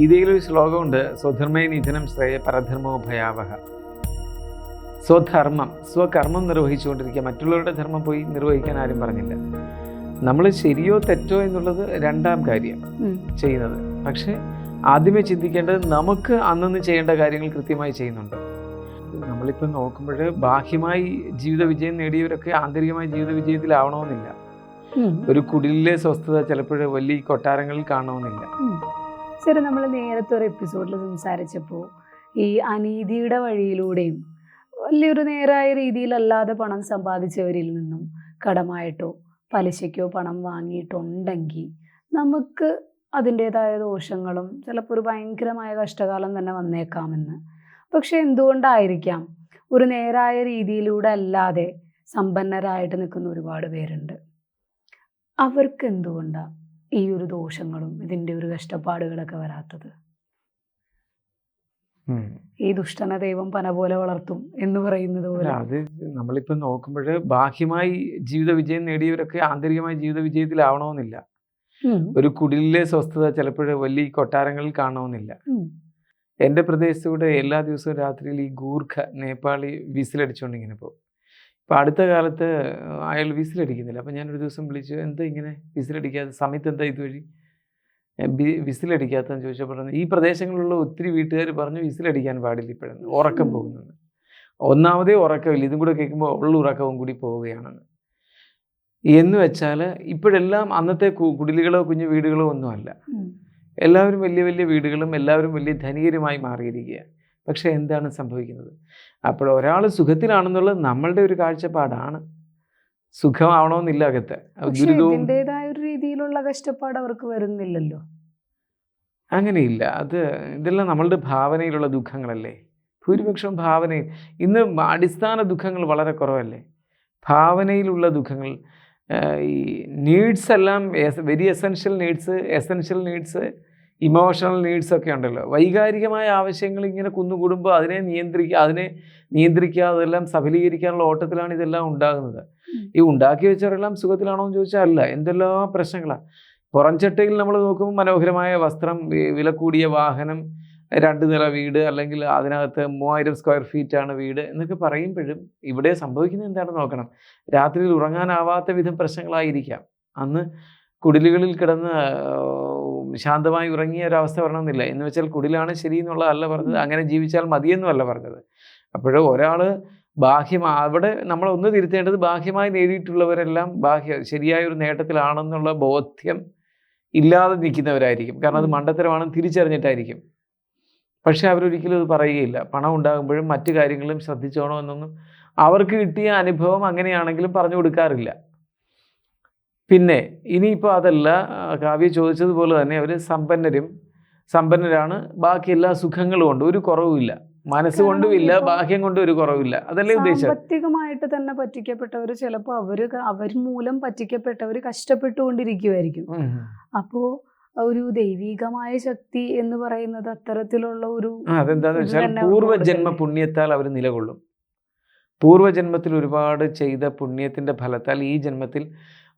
ഗീതയിലൊരു ശ്ലോകമുണ്ട്. സ്വധർമ്മേ നിധനം ശ്രേയ പരധർമ്മോ ഭയാവഹ. സ്വധർമ്മം. സ്വകർമ്മം നിർവഹിച്ചുകൊണ്ടിരിക്കുക. മറ്റുള്ളവരുടെ ധർമ്മം പോയി നിർവഹിക്കാൻ ആരും പറഞ്ഞില്ല. നമ്മൾ ശരിയോ തെറ്റോ എന്നുള്ളത് രണ്ടാം കാര്യം. ചെയ്യുന്നത്. പക്ഷേ ആദ്യമേ ചിന്തിക്കേണ്ടത് നമുക്ക് അന്നന്ന് ചെയ്യേണ്ട കാര്യങ്ങൾ കൃത്യമായി ചെയ്യുന്നുണ്ട്. നമ്മളിപ്പോൾ നോക്കുമ്പോൾ ബാഹ്യമായി ജീവിത വിജയം നേടിയവരൊക്കെ ആന്തരികമായി ജീവിത വിജയത്തിലാവണമെന്നില്ല. ഒരു കുടിലിലെ സ്വസ്ഥത ചിലപ്പോൾ വലിയ കൊട്ടാരങ്ങളിൽ കാണണമെന്നില്ല. ശരി നമ്മൾ നേരത്തെ ഒരു എപ്പിസോഡിൽ സംസാരിച്ചപ്പോൾ ഈ അനീതിയുടെ വഴിയിലൂടെയും വലിയൊരു നേരായ രീതിയിലല്ലാതെ പണം സമ്പാദിച്ചവരിൽ നിന്നും കടമായിട്ടോ പലിശയ്ക്കോ പണം വാങ്ങിയിട്ടുണ്ടെങ്കിൽ നമുക്ക് അതിന്റേതായ ദോഷങ്ങളും ചിലപ്പോൾ ഒരു ഭയങ്കരമായ കഷ്ടകാലം തന്നെ വന്നേക്കാമെന്ന്. പക്ഷെ എന്തുകൊണ്ടായിരിക്കാം ഒരു നേരായ രീതിയിലൂടെ അല്ലാതെ സമ്പന്നരായിട്ട് നിൽക്കുന്ന ഒരുപാട് പേരുണ്ട്? അവർക്ക് എന്തുകൊണ്ടാണ് ഈ ഒരു ദോഷങ്ങളും ഇതിന്റെ ഒരു കഷ്ടപ്പാടുകളൊക്കെ വരാത്തത്. ഈ ദുഷ്ടന ദൈവം പന പോലെ വളർത്തും എന്ന് പറയുന്നത് പോലെ. അത് നമ്മളിപ്പോൾ നോക്കുമ്പോൾ ബാഹ്യമായി ജീവിത വിജയം നേടിയവരൊക്കെ ആന്തരികമായി ജീവിത വിജയത്തിലാവണമെന്നില്ല. ഒരു കുടിലിലെ സ്വസ്ഥത ചിലപ്പോൾ വലിയ കൊട്ടാരങ്ങളിൽ കാണണമെന്നില്ല. എന്റെ പ്രദേശത്തൂടെ എല്ലാ ദിവസവും രാത്രിയിൽ ഈ ഗൂർഖ നേപ്പാളി വിസിലടിച്ചുകൊണ്ട് ഇങ്ങനെ പോകും. ഇപ്പം അടുത്ത കാലത്ത് അയാൾ വിസിലടിക്കുന്നില്ല. അപ്പം ഞാനൊരു ദിവസം വിളിച്ചു എന്താ ഇങ്ങനെ വിസിലടിക്കാത്ത സമയത്ത് എന്താ ഇതുവഴി? വിസിലടിക്കാത്തതെന്ന് ചോദിച്ചപ്പോൾ പറഞ്ഞു ഈ പ്രദേശങ്ങളിലുള്ള ഒത്തിരി വീട്ടുകാർ പറഞ്ഞു വിസിലടിക്കാൻ പാടില്ല ഇപ്പോഴെന്ന്. ഉറക്കം. പോകുന്നെന്ന്. ഒന്നാമതേ ഉറക്കമില്ല. ഇതും കൂടെ കേൾക്കുമ്പോൾ ഉള്ള ഉറക്കവും കൂടി പോവുകയാണെന്ന്. എന്ന് വെച്ചാൽ ഇപ്പോഴെല്ലാം അന്നത്തെ കുടിലുകളോ കുഞ്ഞു വീടുകളോ ഒന്നുമല്ല. എല്ലാവരും വലിയ വലിയ വീടുകളും എല്ലാവരും വലിയ ധനികരുമായി മാറിയിരിക്കുക പക്ഷേ എന്താണ് സംഭവിക്കുന്നത്? അപ്പോൾ ഒരാൾ സുഖത്തിലാണെന്നുള്ളത് നമ്മളുടെ ഒരു കാഴ്ചപ്പാടാണ്. സുഖമാവണമെന്നില്ല അകത്ത്. ഇതിന്റെതായ ഒരു രീതിയിലുള്ള കഷ്ടപ്പാട് അവർക്ക് വരുന്നില്ലല്ലോ. അങ്ങനെയില്ല. അത് ഇതെല്ലാം നമ്മളുടെ ഭാവനയിലുള്ള ദുഃഖങ്ങളല്ലേ? ഭൂരിപക്ഷം ഭാവനയിൽ ഇന്ന് അടിസ്ഥാന ദുഃഖങ്ങൾ വളരെ കുറവല്ലേ? ഭാവനയിലുള്ള ദുഃഖങ്ങൾ ഈ നീഡ്സ് എല്ലാം very essential needs essential needs emotional needs ഒക്കെ ഉണ്ടല്ലോ. വൈകാരികമായ ആവശ്യങ്ങൾ ഇങ്ങനെ കുന്നുകൂടുമ്പോൾ അതിനെ നിയന്ത്രിക്കുക അതിനെ നിയന്ത്രിക്കുക അതെല്ലാം സഫലീകരിക്കാനുള്ള ഓട്ടത്തിലാണ് ഇതെല്ലാം ഉണ്ടാകുന്നത്. ഈ ഉണ്ടാക്കി വെച്ചവരെല്ലാം സുഖത്തിലാണോ എന്ന് ചോദിച്ചാൽ അല്ല. എന്തെല്ലാം പ്രശ്നങ്ങളാണ് പുറംചട്ടയിൽ നമ്മൾ നോക്കുമ്പോൾ മനോഹരമായ വസ്ത്രം വില കൂടിയ വാഹനം രണ്ട് നില വീട് അല്ലെങ്കിൽ അതിനകത്ത് മൂവായിരം സ്ക്വയർ ഫീറ്റ് ആണ് വീട് എന്നൊക്കെ പറയുമ്പോഴും ഇവിടെ സംഭവിക്കുന്നത് എന്താണെന്ന് നോക്കണം. രാത്രിയിൽ ഉറങ്ങാനാവാത്ത വിധം പ്രശ്നങ്ങളായിരിക്കാം. അന്ന് കുടിലുകളിൽ കിടന്ന് ശാന്തമായി ഉറങ്ങിയ ഒരവസ്ഥ വരണമെന്നില്ല. എന്ന് വെച്ചാൽ കുടിലാണ് ശരി എന്നുള്ളതല്ല പറഞ്ഞത്. അങ്ങനെ ജീവിച്ചാൽ മതിയെന്നുമല്ല പറഞ്ഞത്. അപ്പോൾ ഒരാൾ ബാഹ്യം അവിടെ നമ്മൾ ഒന്ന് തിരുത്തേണ്ടത് ബാഹ്യമായി നേടിയിട്ടുള്ളവരെല്ലാം ബാഹ്യ ശരിയായ ഒരു നേട്ടത്തിലാണെന്നുള്ള ബോധ്യം ഇല്ലാതെ നിൽക്കുന്നവരായിരിക്കും. കാരണം അത്. മണ്ടത്തരമാണെന്ന് തിരിച്ചറിഞ്ഞിട്ടായിരിക്കും. പക്ഷെ അവരൊരിക്കലും അത് പറയുകയില്ല. പണം ഉണ്ടാകുമ്പോഴും മറ്റു കാര്യങ്ങളും ശ്രദ്ധിച്ചോണോ എന്നൊന്നും അവർക്ക് കിട്ടിയ അനുഭവം അങ്ങനെയാണെങ്കിലും പറഞ്ഞു കൊടുക്കാറില്ല. പിന്നെ ഇനിയിപ്പോൾ അതല്ല കാവ്യ ചോദിച്ചതുപോലെ തന്നെ അവർ സമ്പന്നരും സമ്പന്നരാണ്. ബാക്കി എല്ലാ സുഖങ്ങളും ഉണ്ട്. ഒരു കുറവുമില്ല. മനസ്സുകൊണ്ടും ഇല്ല ബാഹ്യം കൊണ്ടും ഒരു കുറവില്ല അതല്ലേ ഉദ്ദേശം? സാമ്പത്തികമായിട്ട് തന്നെ പറ്റിക്കപ്പെട്ടവർ ചിലപ്പോൾ അവർ അവർ മൂലം പറ്റിക്കപ്പെട്ടവർ കഷ്ടപ്പെട്ടുകൊണ്ടിരിക്കുമായിരിക്കും. അപ്പോ ഒരു ദൈവികമായ ശക്തി എന്ന് പറയുന്നത് അത്തരത്തിലുള്ള ഒരു അതെന്താന്ന് വെച്ചാൽ പൂർവജന്മ? പുണ്യത്താൽ അവർ നിലകൊള്ളും. പൂർവജന്മത്തിൽ ഒരുപാട് ചെയ്ത പുണ്യത്തിന്റെ ഫലത്താൽ ഈ ജന്മത്തിൽ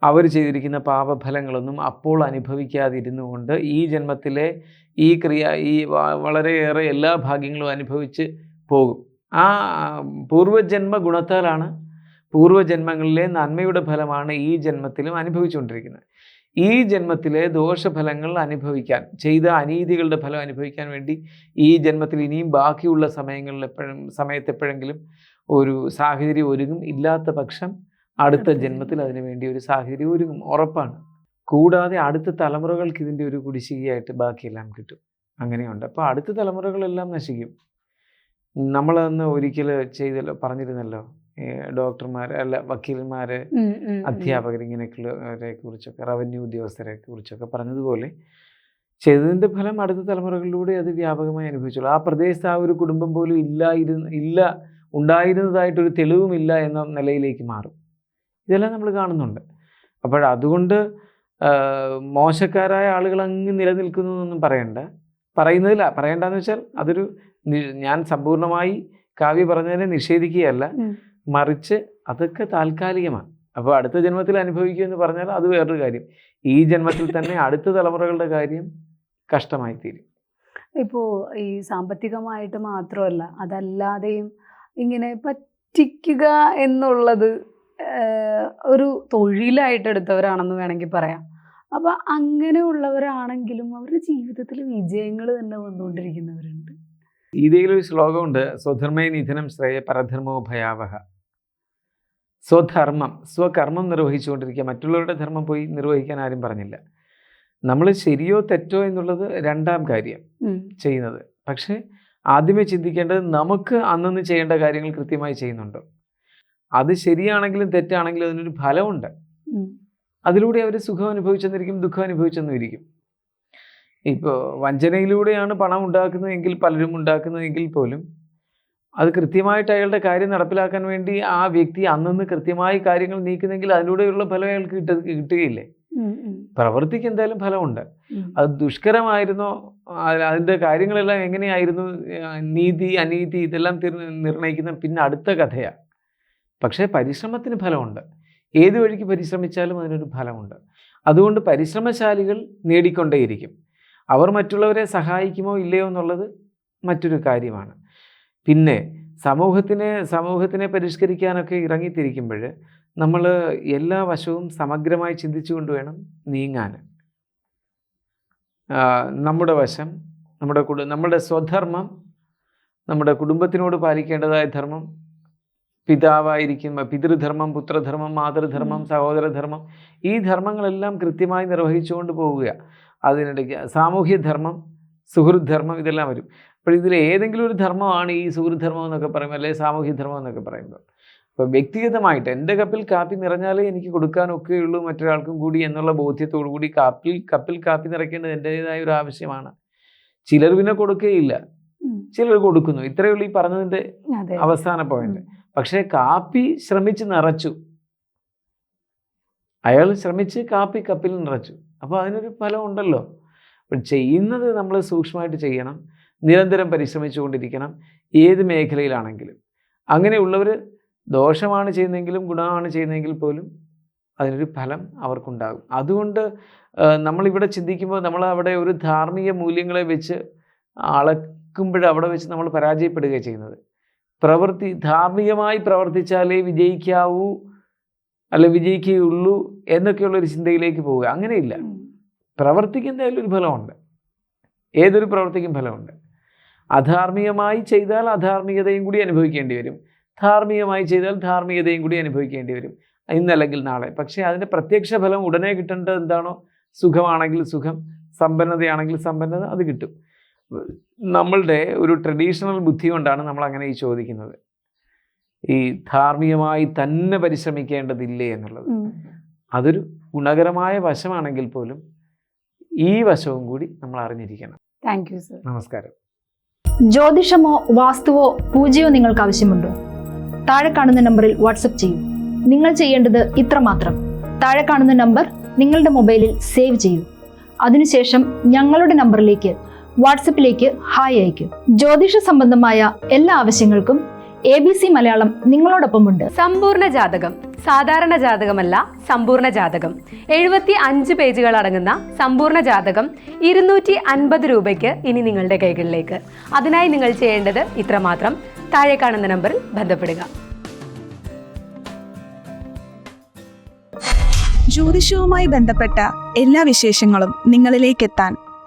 അവർ ചെയ്തിരിക്കുന്ന പാപഫലങ്ങളൊന്നും അപ്പോൾ അനുഭവിക്കാതിരുന്നു കൊണ്ട് ഈ ജന്മത്തിലെ ഈ ക്രിയ ഈ വളരെയേറെ എല്ലാ ഭാഗ്യങ്ങളും അനുഭവിച്ച് പോകും. ആ പൂർവജന്മ ഗുണത്താലാണ് പൂർവജന്മങ്ങളിലെ നന്മയുടെ ഫലമാണ് ഈ ജന്മത്തിലും അനുഭവിച്ചുകൊണ്ടിരിക്കുന്നത്. ഈ ജന്മത്തിലെ ദോഷഫലങ്ങൾ അനുഭവിക്കാൻ ചെയ്ത അനീതികളുടെ ഫലം അനുഭവിക്കാൻ വേണ്ടി ഈ ജന്മത്തിൽ ഇനിയും ബാക്കിയുള്ള സമയങ്ങളിൽ എപ്പോഴും സമയത്തെപ്പോഴെങ്കിലും ഒരു സാഹചര്യം ഒരുങ്ങും. ഇല്ലാത്ത പക്ഷം അടുത്ത ജന്മത്തിൽ അതിനു വേണ്ടി ഒരു സാഹചര്യം ഒരുങ്ങും ഉറപ്പാണ്. കൂടാതെ അടുത്ത തലമുറകൾക്ക് ഇതിന്റെ ഒരു കുടിശ്ശികയായിട്ട് ബാക്കിയെല്ലാം കിട്ടും. അങ്ങനെയുണ്ട്. അപ്പോൾ അടുത്ത തലമുറകളെല്ലാം നശിക്കും. നമ്മളന്ന് ഒരിക്കൽ ചെയ്തല്ലോ പറഞ്ഞിരുന്നല്ലോ ഡോക്ടർമാർ അല്ല വക്കീലന്മാർ. അധ്യാപകർ ഇങ്ങനെയൊക്കെയുള്ളവരെ കുറിച്ചൊക്കെ റവന്യൂ ഉദ്യോഗസ്ഥരെ കുറിച്ചൊക്കെ പറഞ്ഞതുപോലെ ചെയ്തതിന്റെ ഫലം അടുത്ത തലമുറകളിലൂടെ അത് വ്യാപകമായി അനുഭവിച്ചുള്ളൂ. ആ പ്രദേശത്ത് ആ ഒരു കുടുംബം പോലും ഇല്ലായിരുന്നു ഇല്ല ഉണ്ടായിരുന്നതായിട്ടൊരു തെളിവുമില്ല എന്ന നിലയിലേക്ക് മാറും. ഇതെല്ലാം നമ്മൾ കാണുന്നുണ്ട്. അപ്പോൾ അതുകൊണ്ട് മോശക്കാരായ ആളുകൾ അങ്ങ് നിലനിൽക്കുന്നു എന്നൊന്നും പറയണ്ട. പറയുന്നതില്ല പറയണ്ടെന്ന് വെച്ചാൽ അതൊരു ഞാൻ സമ്പൂർണമായി കാവ്യ പറഞ്ഞതിനെ നിഷേധിക്കുകയല്ല. മറിച്ച് അതൊക്കെ താൽക്കാലികമാണ്. അപ്പോൾ അടുത്ത ജന്മത്തിൽ അനുഭവിക്കുക എന്ന് പറഞ്ഞാൽ അത് വേറൊരു കാര്യം. ഈ ജന്മത്തിൽ തന്നെ അടുത്ത തലമുറകളുടെ കാര്യം കഷ്ടമായി തീരും ഇപ്പോൾ ഈ സാമ്പത്തികമായിട്ട് മാത്രമല്ല അതല്ലാതെയും ഇങ്ങനെ പറ്റിക്കുക എന്നുള്ളത് ഒരു തൊഴിലായിട്ട് എടുത്തവരാണെന്ന് വേണമെങ്കിൽ പറയാം. അപ്പം അങ്ങനെയുള്ളവരാണെങ്കിലും അവരുടെ ജീവിതത്തിൽ വിജയങ്ങൾ തന്നെ വന്നുകൊണ്ടിരിക്കുന്നവരുണ്ട്. ഗീതയിലൊരു ശ്ലോകമുണ്ട്. സ്വധർമ്മേ നിധനം ശ്രേയ പരധർമ്മോ ഭയാവഹ. സ്വധർമ്മം സ്വകർമ്മം നിർവഹിച്ചുകൊണ്ടിരിക്കുക. മറ്റുള്ളവരുടെ ധർമ്മം പോയി നിർവഹിക്കാൻ ആരും പറഞ്ഞില്ല. നമ്മൾ ശരിയോ തെറ്റോ എന്നുള്ളത് രണ്ടാം കാര്യം. ചെയ്യുന്നത്. പക്ഷേ ആദ്യമേ ചിന്തിക്കേണ്ടത് നമുക്ക് അന്നന്ന് ചെയ്യേണ്ട കാര്യങ്ങൾ കൃത്യമായി ചെയ്യുന്നുണ്ടോ? അത് ശരിയാണെങ്കിലും തെറ്റാണെങ്കിലും അതിനൊരു ഫലമുണ്ട്. അതിലൂടെ അവർ സുഖം അനുഭവിച്ചെന്നിരിക്കും ദുഃഖം അനുഭവിച്ചെന്നും ഇരിക്കും ഇപ്പോൾ വഞ്ചനയിലൂടെയാണ് പണം ഉണ്ടാക്കുന്നതെങ്കിൽ പലരും ഉണ്ടാക്കുന്നതെങ്കിൽ പോലും അത് കൃത്യമായിട്ട് അയാളുടെ കാര്യം നടപ്പിലാക്കാൻ വേണ്ടി ആ വ്യക്തി അന്നന്ന് കൃത്യമായി കാര്യങ്ങൾ നീക്കുന്നെങ്കിൽ അതിലൂടെയുള്ള ഫലം അയാൾക്ക് കിട്ട കിട്ടുകയില്ലേ? പ്രവൃത്തിക്ക് എന്തായാലും ഫലമുണ്ട്. അത് ദുഷ്കരമായിരുന്നോ? അതിന്റെ അതിന്റെ കാര്യങ്ങളെല്ലാം എങ്ങനെയായിരുന്നു? നീതി അനീതി ഇതെല്ലാം നിർണയിക്കുന്ന പിന്നെ അടുത്ത കഥയാണ് പക്ഷേ പരിശ്രമത്തിന് ഫലമുണ്ട്. ഏത് വഴിക്ക് പരിശ്രമിച്ചാലും അതിനൊരു ഫലമുണ്ട്. അതുകൊണ്ട് പരിശ്രമശാലികൾ നേടിക്കൊണ്ടേയിരിക്കും. അവർ മറ്റുള്ളവരെ സഹായിക്കുമോ ഇല്ലയോ എന്നുള്ളത് മറ്റൊരു കാര്യമാണ്. പിന്നെ സമൂഹത്തിനെ സമൂഹത്തിനെ പരിഷ്കരിക്കാനൊക്കെ ഇറങ്ങിത്തിരിക്കുമ്പോൾ നമ്മൾ എല്ലാ വശവും സമഗ്രമായി ചിന്തിച്ചുകൊണ്ട് വേണം നീങ്ങാൻ. നമ്മുടെ വശം നമ്മുടെ കുടു നമ്മുടെ സ്വധർമ്മം നമ്മുടെ കുടുംബത്തിനോട് പാലിക്കേണ്ടതായ ധർമ്മം പിതാവായിരിക്കും പിതൃധർമ്മം പുത്രധർമ്മം മാതൃധർമ്മം സഹോദരധർമ്മം ഈ ധർമ്മങ്ങളെല്ലാം കൃത്യമായി നിർവഹിച്ചുകൊണ്ട് പോവുക. അതിനിടയ്ക്ക് സാമൂഹ്യധർമ്മം സുഹൃദ്ധർമ്മം ഇതെല്ലാം വരും. അപ്പോൾ ഇതിൽ ഏതെങ്കിലും ഒരു ധർമ്മമാണ് ഈ സുഹൃദ്ധർമ്മം എന്നൊക്കെ പറയുമ്പോൾ അല്ലെങ്കിൽ സാമൂഹ്യധർമ്മം എന്നൊക്കെ പറയുമ്പോൾ. അപ്പോൾ വ്യക്തിഗതമായിട്ട് എന്റെ കപ്പിൽ കാപ്പി നിറഞ്ഞാലേ എനിക്ക് കൊടുക്കാനൊക്കെയുള്ളൂ മറ്റൊരാൾക്കും കൂടി എന്നുള്ള ബോധ്യത്തോടു കൂടി കാപ്പിൽ കപ്പിൽ കാപ്പി നിറയ്ക്കേണ്ടത് എന്റേതായ ഒരു ആവശ്യമാണ്. ചിലർ പിന്നെ കൊടുക്കുകയില്ല ചിലർ കൊടുക്കുന്നു. ഇത്രയേ ഉള്ളൂ ഈ പറഞ്ഞതിന്റെ അവസാന പോയിന്റ്. പക്ഷേ കാപ്പി ശ്രമിച്ച് നിറച്ചു. അയാൾ ശ്രമിച്ച് കാപ്പി കപ്പിൽ നിറച്ചു. അപ്പോൾ അതിനൊരു ഫലം ഉണ്ടല്ലോ. അപ്പം ചെയ്യുന്നത് നമ്മൾ സൂക്ഷ്മമായിട്ട് ചെയ്യണം. നിരന്തരം പരിശ്രമിച്ചുകൊണ്ടിരിക്കണം ഏത് മേഖലയിലാണെങ്കിലും. അങ്ങനെയുള്ളവർ ദോഷമാണ് ചെയ്യുന്നതെങ്കിലും ഗുണമാണ് ചെയ്യുന്നതെങ്കിൽ പോലും അതിനൊരു ഫലം അവർക്കുണ്ടാകും. അതുകൊണ്ട് നമ്മളിവിടെ ചിന്തിക്കുമ്പോൾ നമ്മൾ അവിടെ ഒരു ധാർമ്മിക മൂല്യങ്ങളെ വെച്ച് അളക്കുമ്പോഴവിടെ വെച്ച് നമ്മൾ പരാജയപ്പെടുകയാണ് ചെയ്യുന്നത്. പ്രവൃത്തി ധാർമ്മികമായി പ്രവർത്തിച്ചാലേ വിജയിക്കാവൂ അല്ലെ വിജയിക്കുകയുള്ളൂ എന്നൊക്കെയുള്ളൊരു ചിന്തയിലേക്ക് പോവുക. അങ്ങനെയില്ല. പ്രവർത്തിക്ക് എന്തായാലും ഒരു ഫലമുണ്ട്. ഏതൊരു പ്രവർത്തിക്കും ഫലമുണ്ട്. അധാർമികമായി ചെയ്താൽ അധാർമികതയും കൂടി അനുഭവിക്കേണ്ടി വരും. ധാർമ്മികമായി ചെയ്താൽ ധാർമ്മികതയും കൂടി അനുഭവിക്കേണ്ടി വരും. ഇന്നല്ലെങ്കിൽ നാളെ. പക്ഷേ അതിന്റെ പ്രത്യക്ഷ ഫലം ഉടനെ കിട്ടേണ്ടത് എന്താണോ? സുഖമാണെങ്കിൽ സുഖം സമ്പന്നതയാണെങ്കിൽ സമ്പന്നത അത് കിട്ടും. നമ്മളുടെ ഒരു ട്രഡീഷണൽ ബുദ്ധി കൊണ്ടാണ് നമ്മൾ അങ്ങനെ ഈ ചോദിക്കുന്നത്. ഈ ധാർമ്മികമായി തന്നെ പരിശ്രമിക്കേണ്ടതില്ലേ എന്നുള്ളത്. അതൊരു ഗുണകരമായ വശമാണെങ്കിൽ പോലും ഈ വശവും കൂടി നമ്മൾ അറിഞ്ഞിരിക്കണം. താങ്ക് യു സർ നമസ്കാരം. ജ്യോതിഷമോ വാസ്തുവോ പൂജയോ നിങ്ങൾക്ക് ആവശ്യമുണ്ടോ? താഴെ കാണുന്ന നമ്പറിൽ വാട്സപ്പ് ചെയ്യൂ. നിങ്ങൾ ചെയ്യേണ്ടത് ഇത്രമാത്രം താഴെ കാണുന്ന നമ്പർ നിങ്ങളുടെ മൊബൈലിൽ സേവ് ചെയ്യൂ. അതിനുശേഷം ഞങ്ങളുടെ നമ്പറിലേക്ക് വാട്സപ്പിലേക്ക് ഹായ് അയയ്ക്കൂ. ജ്യോതിഷ സംബന്ധമായ എല്ലാ ആവശ്യങ്ങൾക്കും എ ബി സി മലയാളം നിങ്ങളോടൊപ്പമുണ്ട്. സമ്പൂർണ ജാതകം സാധാരണ ജാതകമല്ല സമ്പൂർണ ജാതകം. എഴുപത്തി അഞ്ച് പേജുകൾ അടങ്ങുന്ന സമ്പൂർണ ജാതകം ഇരുന്നൂറ്റി അൻപത് രൂപയ്ക്ക് ഇനി നിങ്ങളുടെ കൈകളിലേക്ക്. അതിനായി നിങ്ങൾ ചെയ്യേണ്ടത് ഇത്രമാത്രം. താഴെ കാണുന്ന നമ്പറിൽ ബന്ധപ്പെടുക. ജ്യോതിഷവുമായി ബന്ധപ്പെട്ട എല്ലാ വിശേഷങ്ങളും നിങ്ങളിലേക്കെത്താൻ